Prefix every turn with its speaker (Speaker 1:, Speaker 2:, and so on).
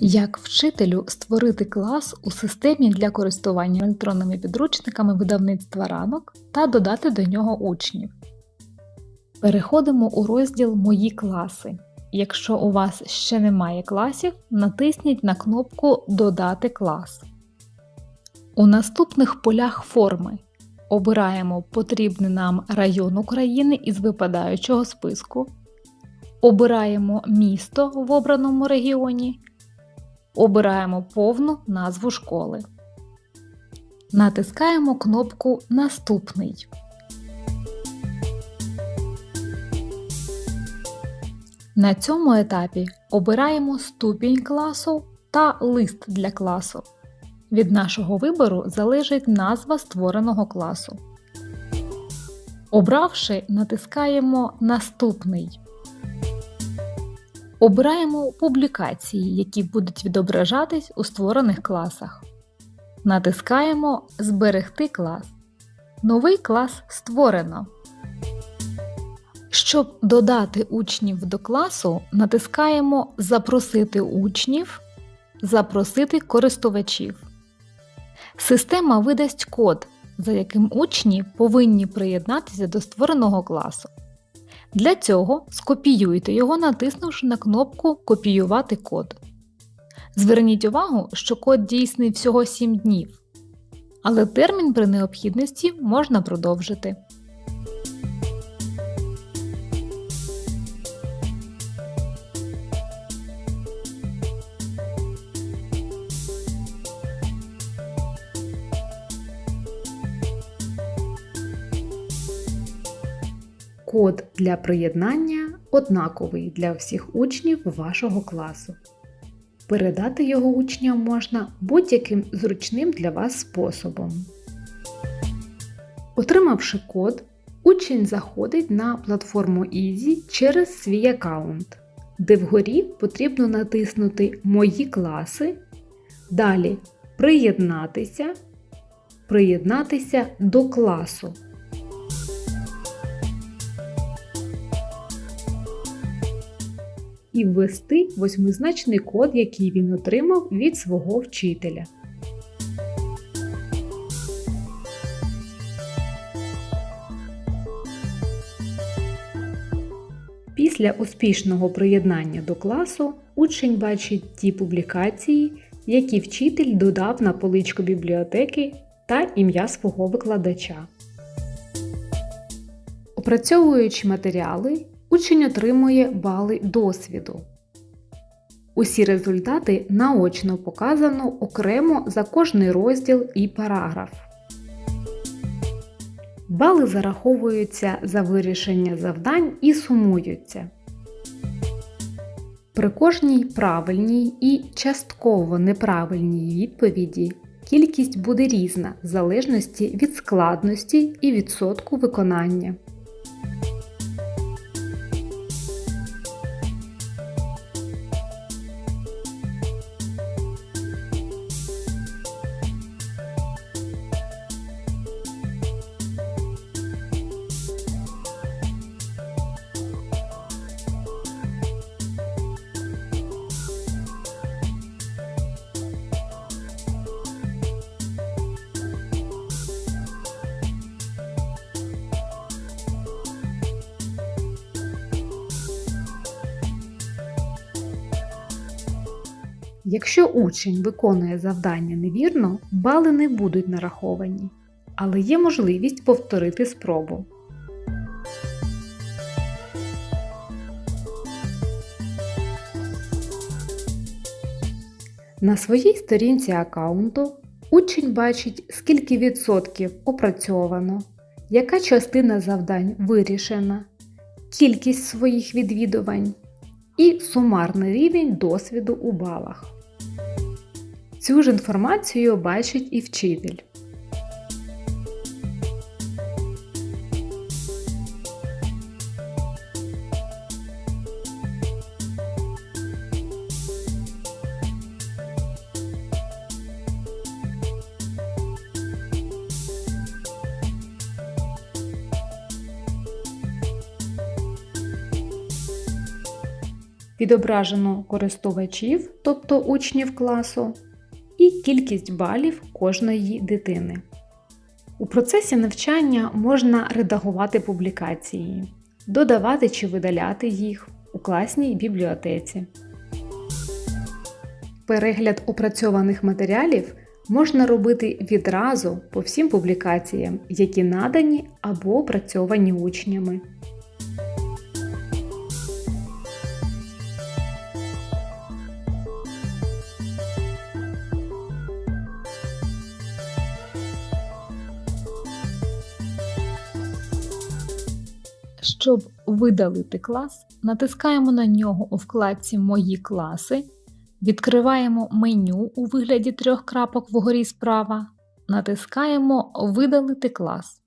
Speaker 1: Як вчителю створити клас у системі для користування електронними підручниками видавництва ранок та додати до нього учнів. Переходимо у розділ Мої класи. Якщо у вас ще немає класів, натисніть на кнопку Додати клас. У наступних полях форми обираємо потрібний нам район України із випадаючого списку. Обираємо місто в обраному регіоні. Обираємо повну назву школи. Натискаємо кнопку Наступний. На цьому етапі обираємо ступінь класу та лист для класу. Від нашого вибору залежить назва створеного класу. Обравши, натискаємо Наступний. Обираємо публікації, які будуть відображатись у створених класах. Натискаємо Зберегти клас. Новий клас створено. Щоб додати учнів до класу, натискаємо Запросити учнів, Запросити користувачів. Система видасть код, за яким учні повинні приєднатися до створеного класу. Для цього скопіюйте його, натиснувши на кнопку Копіювати код. Зверніть увагу, що код дійсний всього 7 днів, але термін при необхідності можна продовжити.
Speaker 2: Код для приєднання однаковий для всіх учнів вашого класу. Передати його учням можна будь-яким зручним для вас способом. Отримавши код, учень заходить на платформу Easy через свій аккаунт, де вгорі потрібно натиснути Мої класи, далі Приєднатися, Приєднатися до класу. І ввести восьмизначний код, який він отримав від свого вчителя. Після успішного приєднання до класу учень бачить ті публікації, які вчитель додав на поличку бібліотеки та ім'я свого викладача. Опрацьовуючи матеріали, учень отримує бали досвіду. Усі результати наочно показано окремо за кожний розділ і параграф. Бали зараховуються за вирішення завдань і сумуються. При кожній правильній і частково неправильній відповіді кількість буде різна в залежності від складності і відсотку виконання. Якщо учень виконує завдання невірно, бали не будуть нараховані, але є можливість повторити спробу. На своїй сторінці аккаунту учень бачить, скільки відсотків опрацьовано, яка частина завдань вирішена, кількість своїх відвідувань і сумарний рівень досвіду у балах. Цю ж інформацію бачить і вчитель. Відображено користувачів, тобто учнів класу, і кількість балів кожної дитини. У процесі навчання можна редагувати публікації, додавати чи видаляти їх у класній бібліотеці. Перегляд опрацьованих матеріалів можна робити відразу по всім публікаціям, які надані або опрацьовані учнями.
Speaker 1: Щоб видалити клас, натискаємо на нього у вкладці Мої класи, відкриваємо меню у вигляді трьох крапок вгорі справа, натискаємо Видалити клас.